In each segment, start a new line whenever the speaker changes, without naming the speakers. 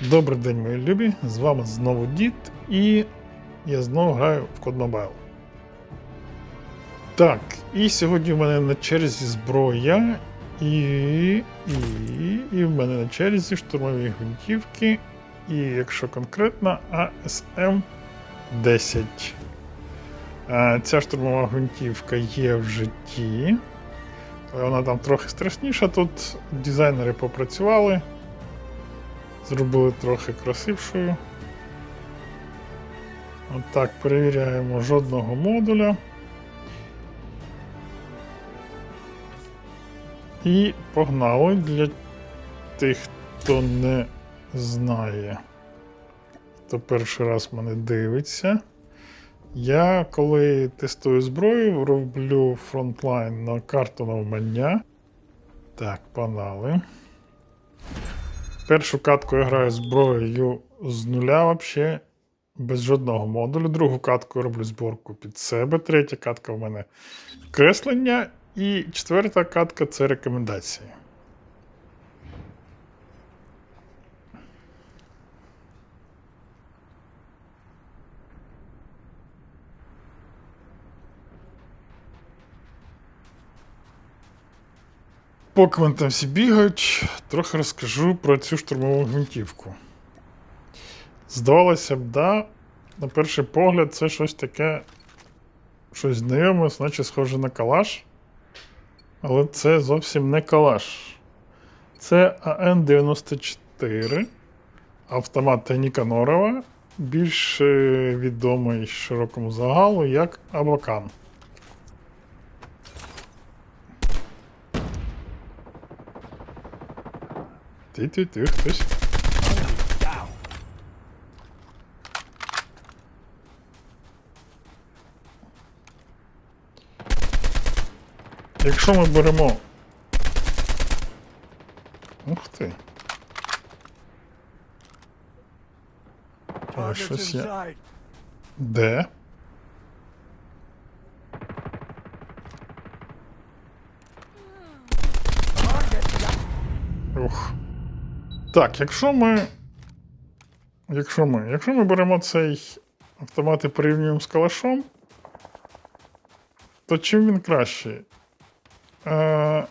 Добрий день, мої любі! З вами знову Дід, і я знову граю в Code Mobile. Так, і сьогодні в мене на черзі зброя, і, і, і в мене на черзі штурмові гвинтівки, і якщо конкретно, АСМ 10. Ця штурмова гвинтівка є в житті. Вона там трохи страшніша. Тут дизайнери попрацювали. Зробили трохи красившою. Отак, перевіряємо жодного модуля. І погнали для тих, хто не знає, хто перший раз мене дивиться. Я, коли тестую зброю, роблю фронтлайн на карту навмання. Так, погнали. Першу катку я граю зброєю з нуля вообще, без жодного модулю. Другу катку я роблю зборку під себе. Третя катка в мене креслення. І четверта катка це рекомендації. Поки вони там всі бігають, трохи розкажу про цю штурмову гвинтівку. Здавалося б, да, на перший погляд, це щось таке, щось знайоме, значить схоже на калаш. Але це зовсім не калаш. Це АН-94, автомат Ніканорова, більш е, відомий широкому загалу як Абакан. Ти-ти-ти, хтось. Якщо ми беремо. Ух ти. А, щось я. Де? Ух. Так, якщо ми. Якщо ми. Якщо ми беремо цей автомат і порівнюємо з калашом, то чим він кращий? Е,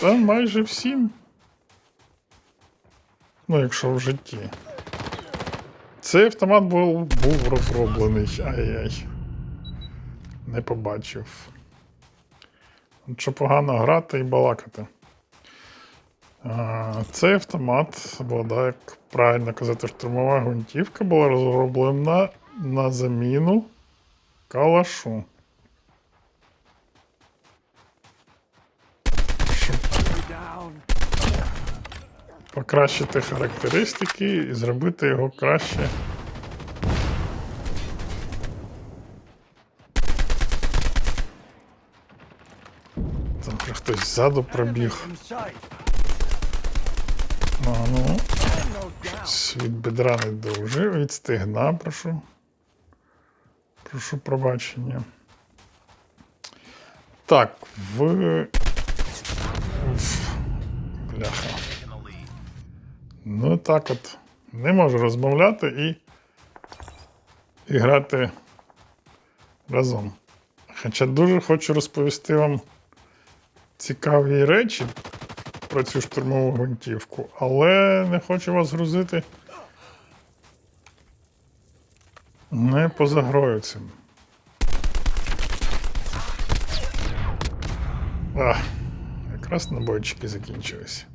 та майже всім. Ну, якщо в житті. Цей автомат був, був розроблений. Ай-яй. Не побачив. Що погано грати і балакати. Цей автомат, або, да, як правильно казати, штурмова гвинтівка була розроблена на заміну калашу. Покращити характеристики і зробити його краще. Там хтось ззаду пробіг. А, ну, від бедра не дуже, від стегна, прошу. Прошу пробачення. Так, в. в... Бляха. Ну так от. Не можу розмовляти і. і грати разом. Хоча дуже хочу розповісти вам цікаві речі про цю штурмову гвинтівку, але не хочу вас грузити не поза грою цим. А, якраз набойчики закінчились.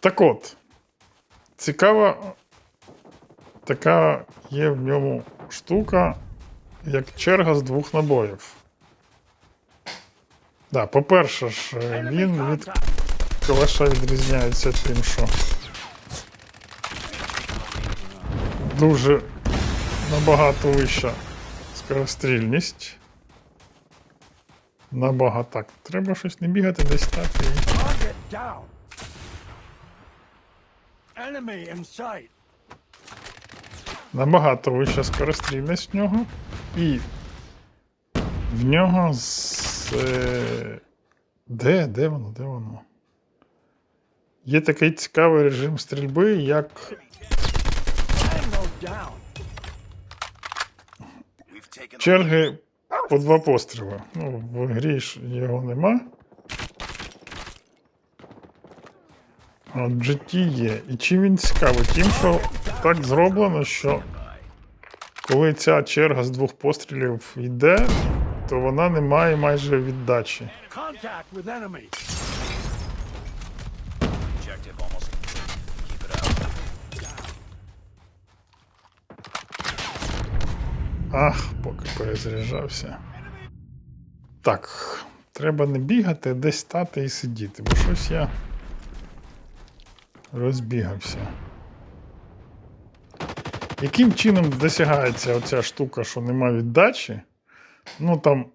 Так от, цікава така є в ньому штука, як черга з двох набоїв. Да, по-перше ж, е, він від калаша відрізняється тим, що дуже набагато вища скорострільність. Набагато так. Треба щось не бігати десь так і. Набагато вища скорострільність в нього. І в нього з. е, Де? Де воно? Де воно? Є такий цікавий режим стрільби, як черги по два постріли. Ну, в грі ж його нема. А в житті є. І чим він цікавий? Тим, що так зроблено, що коли ця черга з двох пострілів йде, то вона не має майже віддачі. Ах, поки перезаряджався. Так, треба не бігати, а десь стати і сидіти, бо щось я розбігався. Яким чином досягається оця штука, що нема віддачі? Ну там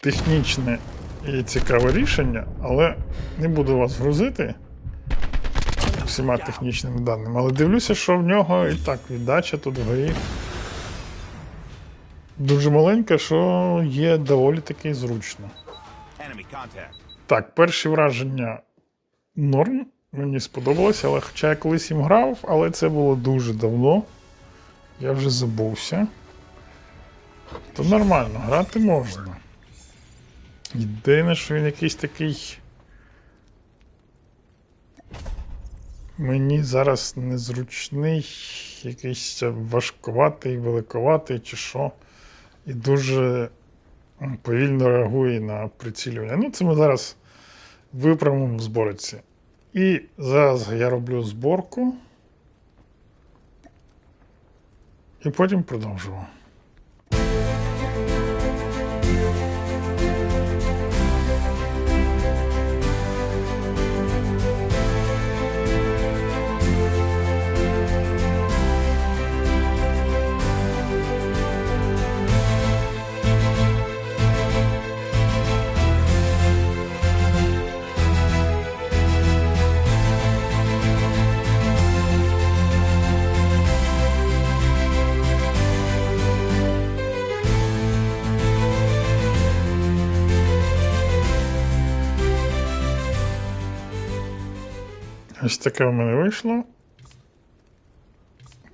технічне і цікаве рішення, але не буду вас грузити всіма технічними даними. Але дивлюся, що в нього і так віддача тут в грі дуже маленька, що є доволі таки зручно. Так, перші враження норм. Мені сподобалося, але хоча я колись їм грав, але це було дуже давно. Я вже забувся. То нормально, грати можна. Єдине, що він якийсь такий. Мені зараз незручний, якийсь важкуватий, великоватий чи що. І дуже повільно реагує на прицілювання. Ну, це ми зараз виправимо в зборці. І зараз я роблю зборку. І потім продовжую. Ось таке в мене вийшло.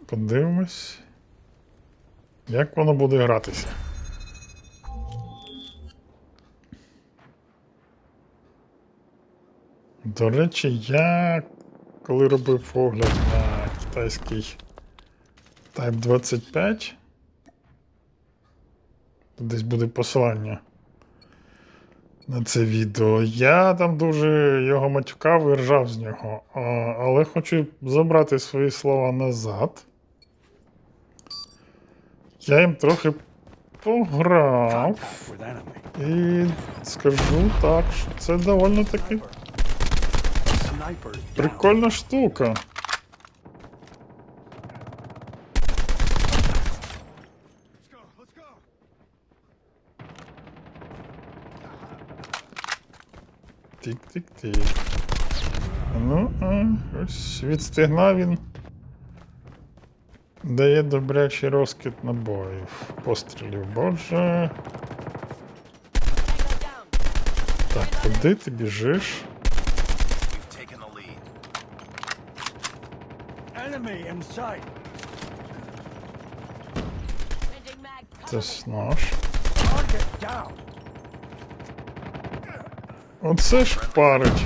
Подивимось, як воно буде гратися. До речі, я коли робив огляд на китайський Type 25, десь буде посилання на це відео. Я там дуже його матюкав і ржав з нього. Але хочу забрати свої слова назад. Я їм трохи пограв. І скажу так, що це доволі таки прикольна штука. Тик-тик-тик. Ну, а, ось відстигнав він. Дає добрячий розкид набоїв. Пострілів, боже. Так, куди ти біжиш? Це наш. Оце ж парить.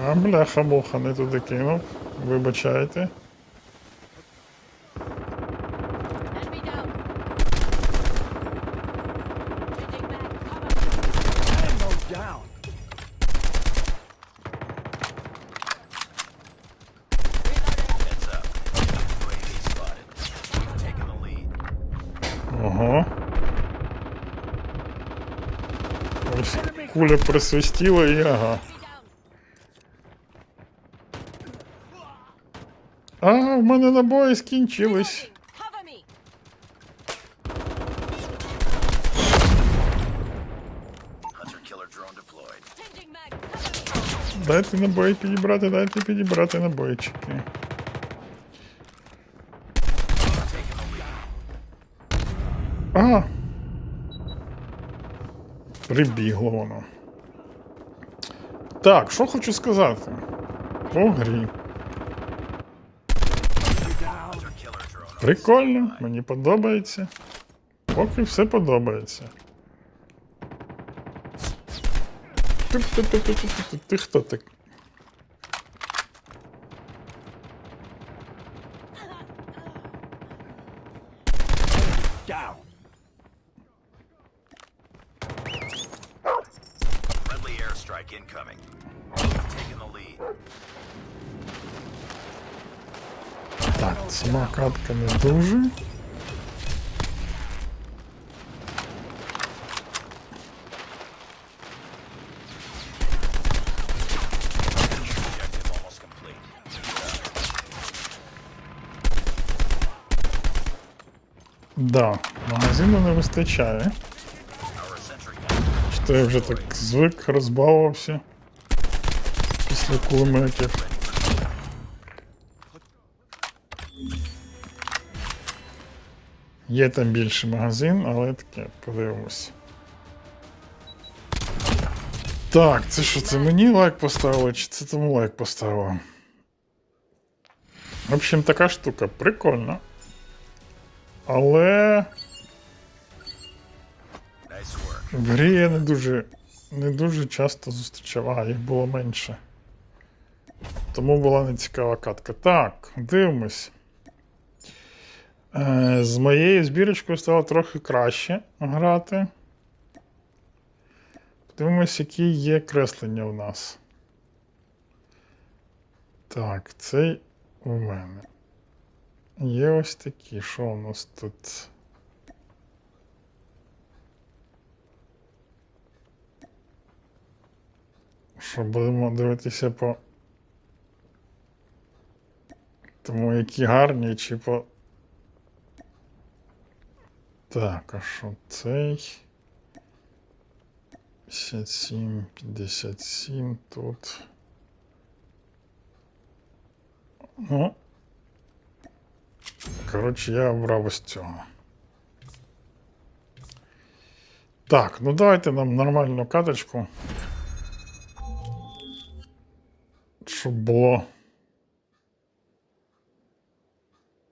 А бляха муха не туди кинув. Вибачайте.
Enemy down. Changing back. Cover.
Ammo down.
Heads up. UAV spotted. We've taken the lead.
Ого. Ось куля присвистіла і ага. А, в мене набої скінчились. Дайте набої підібрати, дайте підібрати набойчики. А! Прибігло воно. Так, що хочу сказати? По грі. Прикольно, мені подобається. Поки все подобається. Ти, хто ти? сама катка не дуже.
Objective almost complete.
Да, магазину не вистачає.
Our sentry gun
Що я вже так звик, розбавився. Після кулеметів. Є там більший магазин, але таке, подивимось. Так, це що, це мені лайк поставили, чи це тому лайк поставили? В общем, така штука прикольна. Але в грі я не дуже, не дуже часто зустрічав, а їх було менше. Тому була нецікава катка. Так, дивимось. Е, з моєю збірочкою стало трохи краще грати. Подивимось, які є креслення у нас. Так, цей у мене. Є ось такі. Що у нас тут? Що будемо дивитися по. Тому які гарні, чи по. Так, а що цей? 57, 57 тут. Ну. Коротше, я обрав ось цього. Так, ну давайте нам нормальну каточку. Щоб було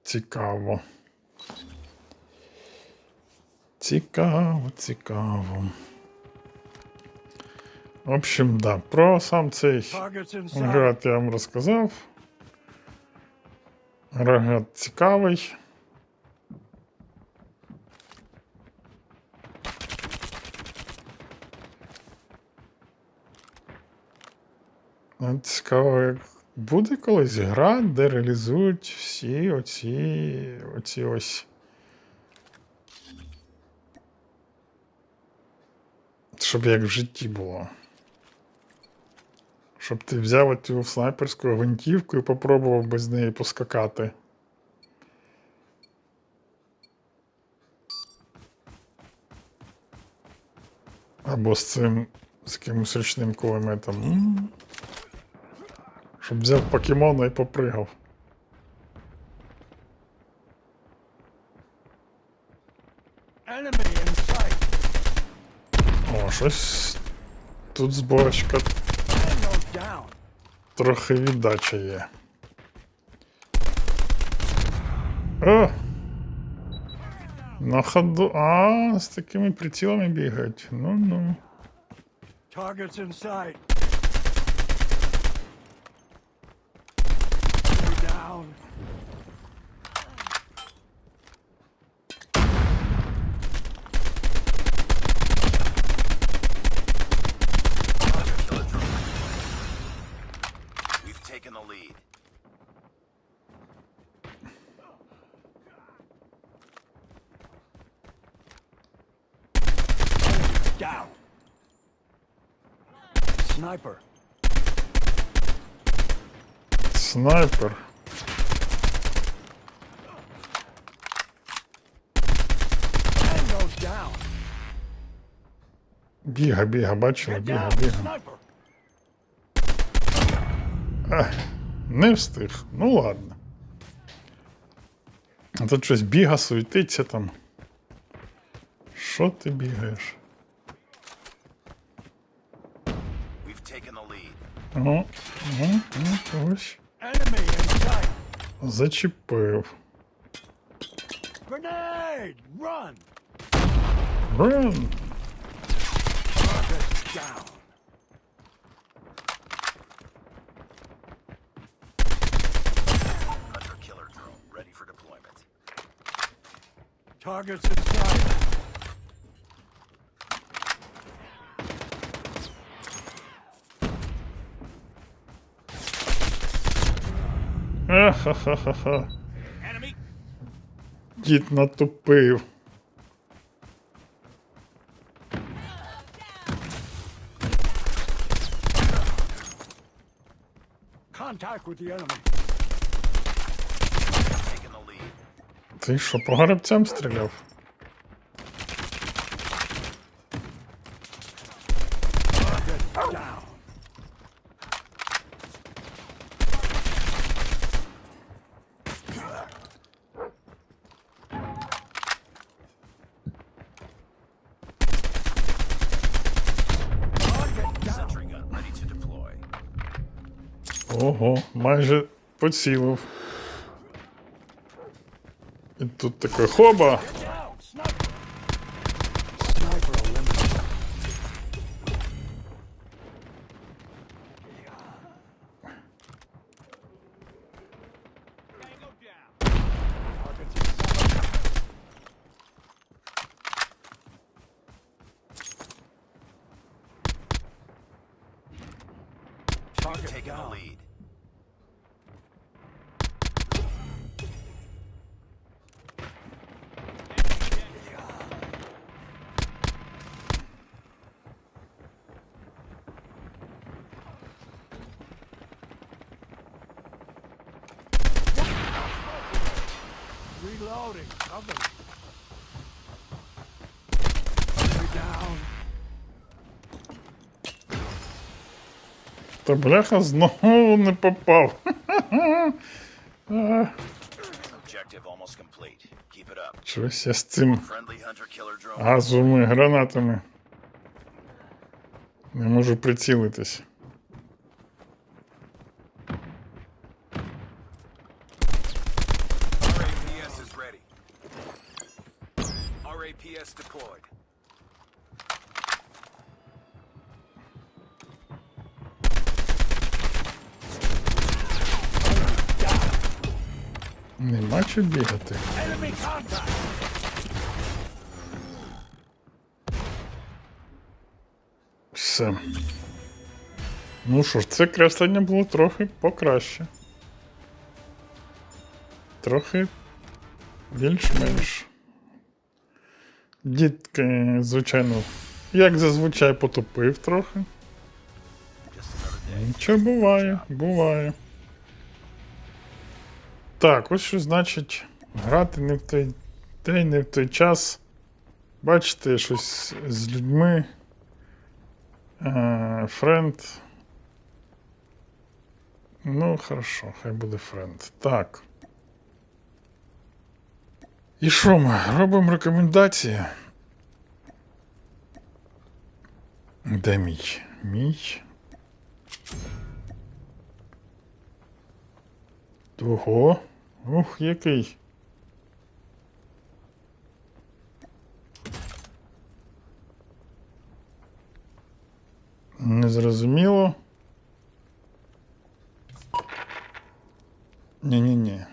цікаво. Цікаво, цікаво. В общем, да, про сам цей град я вам розказав. Град цікавий. Цікаво, як буде колись гра, де реалізують всі оці, оці ось. Щоб як в житті було. Щоб ти взяв цю снайперську гвинтівку і попробував без неї поскакати. Або з цим з якимось ручним кулеметом. Щоб взяв покемона і попригав. щось. Тут зборочка
Tango down.
трохи віддача є. О! На ходу. А, з такими прицілами бігають. Ну-ну.
Targets in sight. Enemy down. Sniper.
Снайпер.
Tango.
Біга, біга, бачили, біга, біга. Не встиг. Ну ладно. А тут щось біга, суетиться там. Що ти бігаєш?
We've taken the lead.
Ага, ага, ага, ось.
Enemy in sight.
Зачепив.
Grenade! Run!
Ран!
Target down.
Hunter killer drone ready for deployment.
Targets in
Enemy!
Дід натупив. Ти що, по грабцям стріляв? Ого, майже поцілив. І тут таке хоба.
Down. Sniper. Sniper eliminated. Targets in sight. Target
Taking the
down.
lead.
Reloading. Cover. Enemy down.
Та бляха знову не попав. А,
Objective almost complete. Keep it up.
Чогось я з цим
Friendly hunter killer drone.
газовими гранатами. Не можу прицілитись. Нема чи бігати. Все. Ну що ж, це креслення було трохи покраще. Трохи більш-менш. Дітки, звичайно, як зазвичай потопив трохи. Нічого буває, буває. Так, ось що значить грати не в той день, не в той час. Бачите, щось з людьми. Френд. Ну, хорошо, хай буде френд. Так. І що ми? Робимо рекомендації. Де мій? Мій. Ого. Ух, який. Незрозуміло. Ні-ні-ні.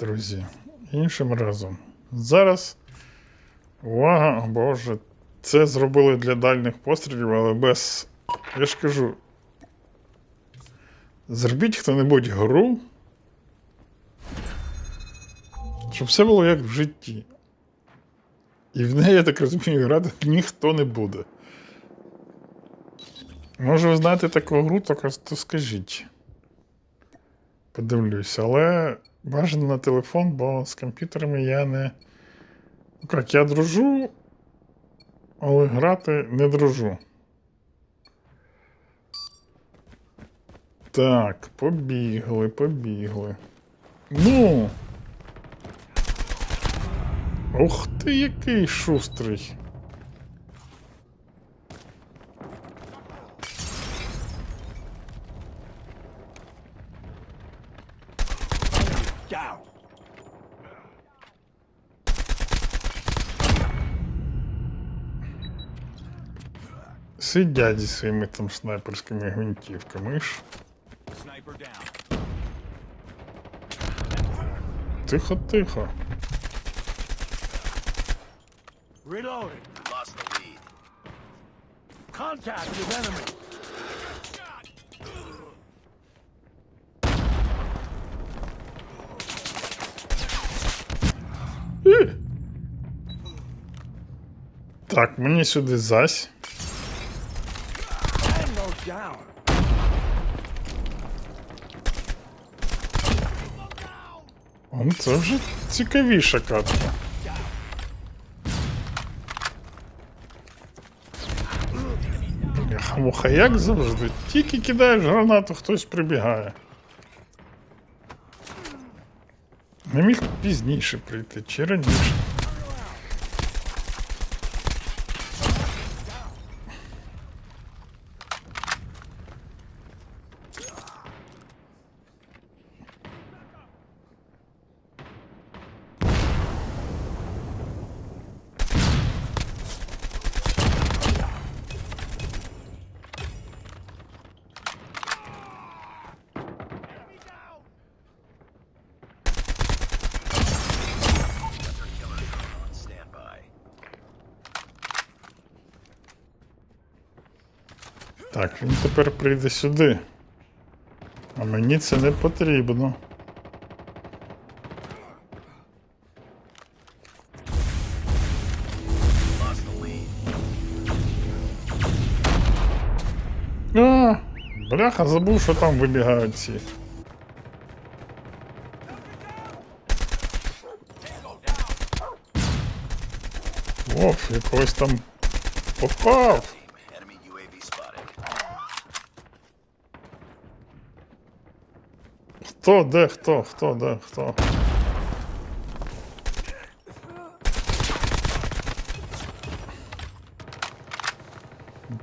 Друзі, іншим разом. Зараз. Увага, Боже. Це зробили для дальніх пострілів, але без. Я ж кажу. Зробіть хто-небудь гру. Щоб все було як в житті. І в неї, я так розумію, грати ніхто не буде. Може, ви знаєте таку гру, то, скажіть. Подивлюсь, але бажано на телефон, бо з комп'ютерами я не. Ну як, я дружу, але грати не дружу. Так, побігли, побігли. Ну. Ух ти, який шустрий. Сидять зі своїми там снайперськими гвинтівками ж.
Sniper down.
Тихо, тихо.
Reloading.
Lost the lead.
Contact with enemy.
Так, мені сюди зась. Он це вже цікавіша катка. Бляха-муха, як завжди. Тільки кидаєш гранату, хтось прибігає. Не міг пізніше прийти чи раніше. Так, він тепер прийде сюди. А мені це не потрібно. А, бляха, забув, що там вибігають ці. Оф, якогось там попав. Хто, де, хто, хто, де, хто.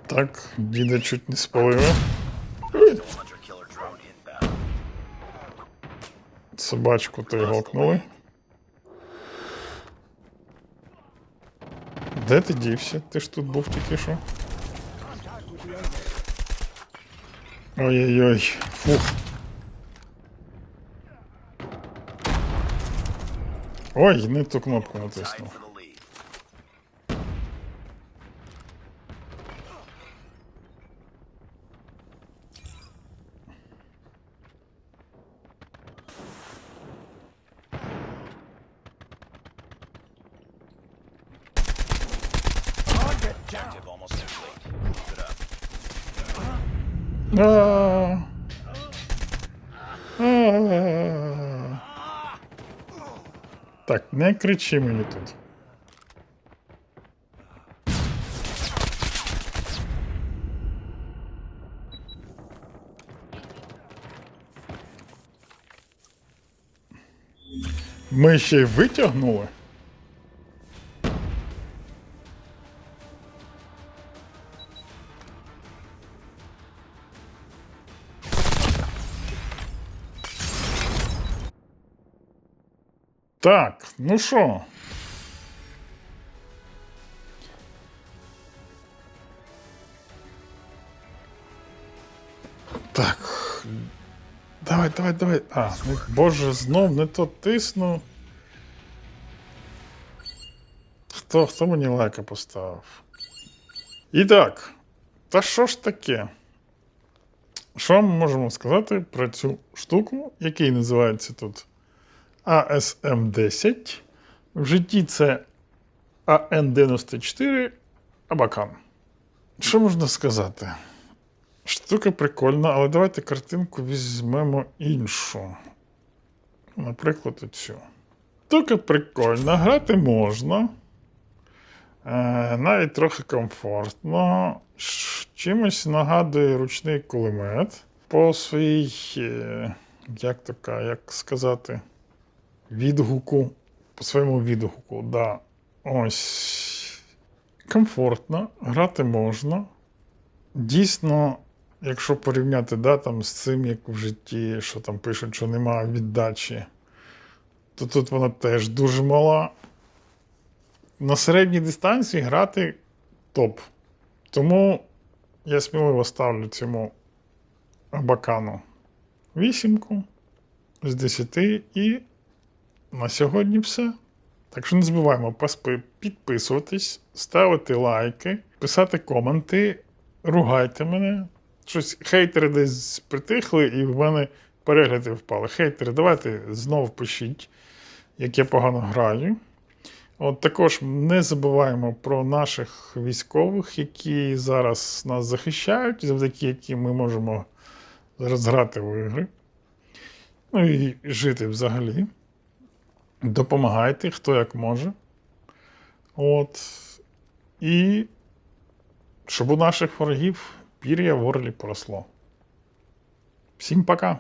Так, діда чуть не спалили. Собачку той гокнули. Де ти дівся? Ти ж тут був тільки що. Ой-ой-ой. Фух. Ой, не ту кнопку натиснув. Не кричи мені тут. Ми ще й витягнули. Так, ну що? Так. Давай, давай, давай. А, не, боже, знов не то тисну. Хто, хто мені лайка поставив? І так. Та що ж таке? Що ми можемо сказати про цю штуку, який називається тут ASM-10. В житті це AN94 Абакан. Що можна сказати? Штука прикольна, але давайте картинку візьмемо іншу. Наприклад, оцю. Штука прикольна, грати можна. Е, навіть трохи комфортно. Чимось нагадує ручний кулемет по своїй, е, як така, як сказати, відгуку по своєму відгуку, да. Ось. Комфортно, грати можна. Дійсно, якщо порівняти да, там, з цим, як в житті, що там пишуть, що немає віддачі, то тут вона теж дуже мала. На середній дистанції грати топ. Тому я сміливо ставлю цьому Абакану вісімку з 10 і на сьогодні все. Так що не забуваємо підписуватись, ставити лайки, писати коменти, ругайте мене. Щось хейтери десь притихли, і в мене перегляди впали. Хейтери, давайте знов пишіть, як я погано граю. От також не забуваємо про наших військових, які зараз нас захищають, завдяки яким ми можемо зараз грати в ігри. Ну і жити взагалі. Допомагайте, хто як може. От. І щоб у наших ворогів пір'я в горлі поросло. Всім пока!